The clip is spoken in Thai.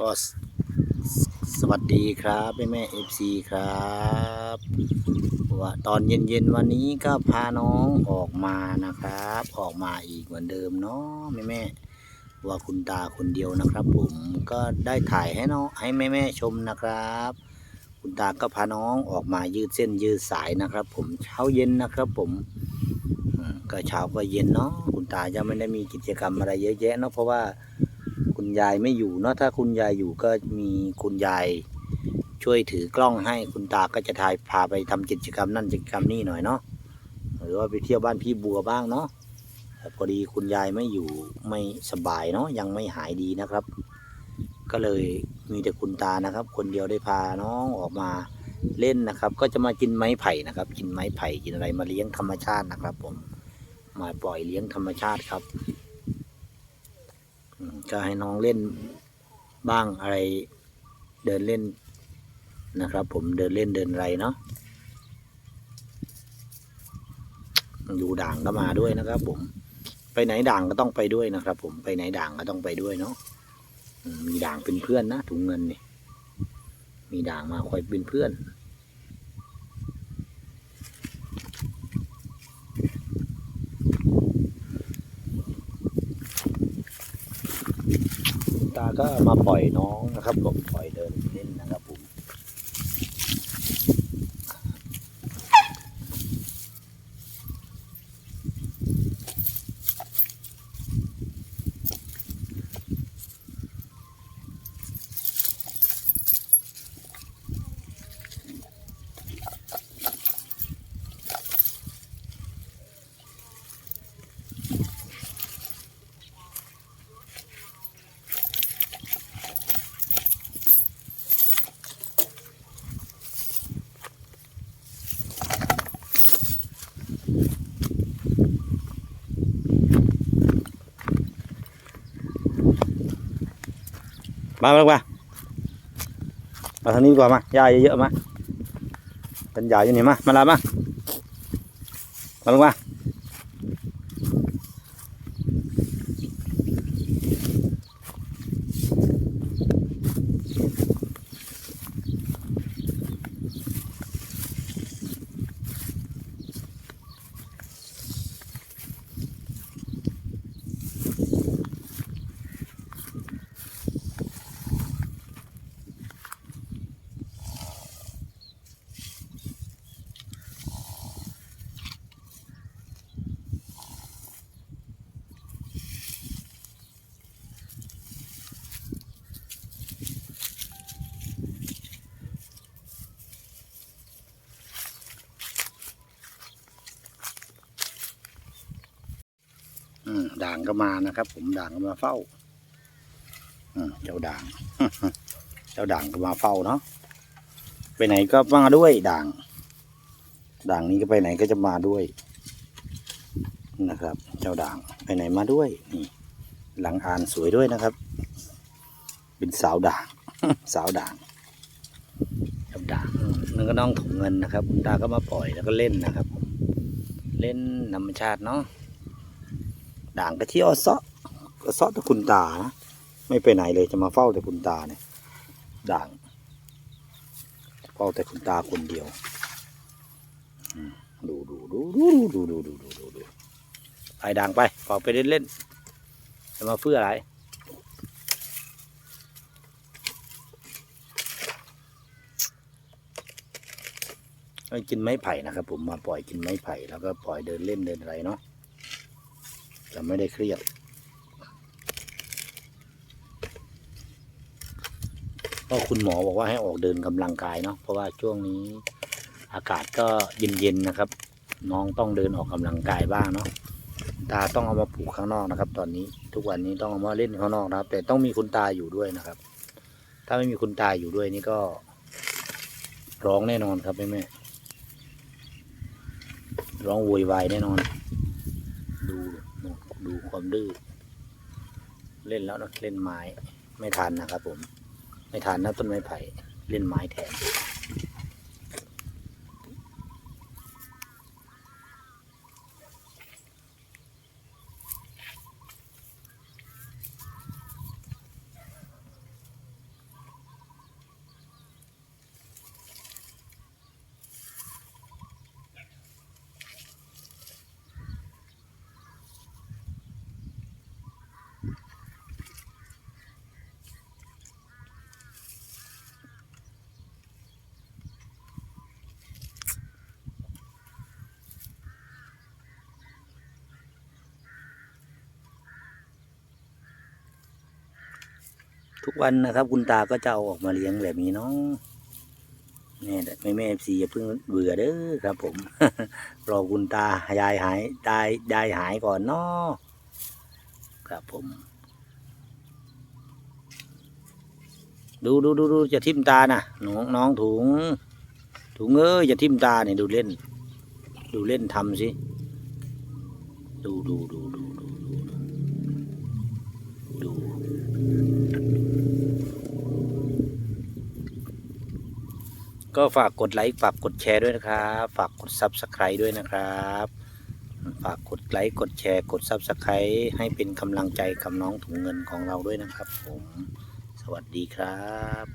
ก็สสวัสดีครับแม่แม่เอฟซีครับว่าตอนเย็นๆวันนี้ก็พาน้องออกมานะครับ ออกมาอีกเหมือนเดิมเนาะแม่แม่ว่าคุณตาคนเดียวนะครับ ผมก็ได้ถ่ายให้น้องให้แม่แม่ชมนะครับ คุณตาก็พาน้องออกมายืดเส้นยืดสายนะครับ ผมเช้าเย็นนะครับ ผมอืมก็เช้าก็เย็นเนาะคุณตาจะไม่ได้มีกิจกรรมอะไรเยอะแยะเนาะเพราะว่า คุณยายไม่อยู่เนาะถ้าคุณยายอยู่ก็มีคุณยายช่วยถือกล้องให้คุณตาก็จะถ่ายพาไปทำกิจกรรมนั่นกิจกรรมนี่หน่อยเนาะหรือว่าไปเที่ยวบ้านพี่บัวบ้างเนาะแต่พอดีคุณยายไม่อยู่ไม่สบายเนาะยังไม่หายดีนะครับ ก็เลยมีแต่คุณตานะครับ คนเดียวได้พาน้องออกมาเล่นนะครับ ก็จะมากินไม้ไผ่นะครับ กินไม้ไผ่กินอะไรมาเลี้ยงธรรมชาตินะครับ ผมมาปล่อยเลี้ยงธรรมชาติครับ ก็ให้น้องเล่นบ้างอะไรเดินเล่นนะครับ ผมเดินเล่นเดินไรเนาะดูด่างก็มาด้วยนะครับผม ไปไหนด่างก็ต้องไปด้วยนะครับ ผมไปไหนด่างก็ต้องไปด้วยเนาะมีด่างเป็นเพื่อนนะถุงเงินนี่มีด่างมาคอยเป็นเพื่อน ตาก็มาปล่อยน้องนะครับผมปล่อยเดินเล่นนะครับ ผมมามามามาทางนี้ดีกว่ามาหญ้าเยอะๆมาเป็นหญ้าอยู่นี่มามาลามามาลงมา ด่างก็มานะครับ ผมด่างก็มาเฝ้าเจ้าด่าง เจ้าด่างก็มาเฝ้าเนาะไปไหนก็มาด้วยด่าง ด่างนี้ก็ไปไหนก็จะมาด้วยนะครับ เจ้าด่างไปไหนมาด้วยนี่หลังอ่านสวยด้วยนะครับ เป็นสาวด่าง สาวด่างเจ้าด่างนั่นก็น้องถุงเงินนะครับคุณตาก็มาปล่อยแล้วก็เล่นนะครับ เล่นธรรมชาติเนาะ ด่างก็เที่ยวเซาะก็เซาะแต่คุณตานะไม่ไปไหนเลยจะมาเฝ้าแต่คุณตาเนี่ย ด่าง เฝ้าแต่คุณตาคนเดียวดูดูดูดูดูดูดูดูดูดูไปด่างไปปล่อยไปเล่นเล่นจะมาเพื่ออะไรกินไม้ไผ่นะครับผมมาปล่อยกินไม้ไผ่แล้วก็ปล่อยเดินเล่นเดินอะไรเนาะ จะไม่ได้เครียดก็คุณหมอบอกว่าให้ออกเดินกำลังกายเนาะเพราะว่าช่วงนี้อากาศก็เย็นๆนะครับ น้องต้องเดินออกกำลังกายบ้างเนาะตาต้องเอามาปลูกข้างนอกนะครับ ตอนนี้ทุกวันนี้ต้องเอามาเล่นข้างนอกนะครับ แต่ต้องมีคุณตาอยู่ด้วยนะครับ ถ้าไม่มีคุณตาอยู่ด้วยนี่ก็ร้องแน่นอนครับแม่แม่ร้องโวยวายแน่นอน ความดื้อเล่นแล้วเนะเล่นไม้ไม่ทันนะครับผม ไม่ทันนะต้นไม้ไผ่เล่นไม้แทน ทุกวันนะครับ คุณตาก็จะเอาออกมาเลี้ยงแบบนี้เนาะนี่แหละแม่แม่เอฟซีอย่าเพิ่งเบื่อเด้อครับ ผมรอคุณตายายหายตายยายหายก่อนเนาะครับผม ดูดูดูดูจะทิ่มตาน่ะน้องน้องถุง ถุงเอ้ยจะทิ่มตาเนี่ยดูเล่น ดูเล่นทำสิดูดูดูดูดูดูดู ก็ฝากกดไลค์ฝากกดแชร์ด้วยนะครับ ฝากกด s u b สไครต์ด้วยนะครับ ฝากกดไลค์กดแชร์ กด s u b สไครต์ให้เป็นกำลังใจกับน้องถุงเงินของเราด้วยนะครับผม สวัสดีครับ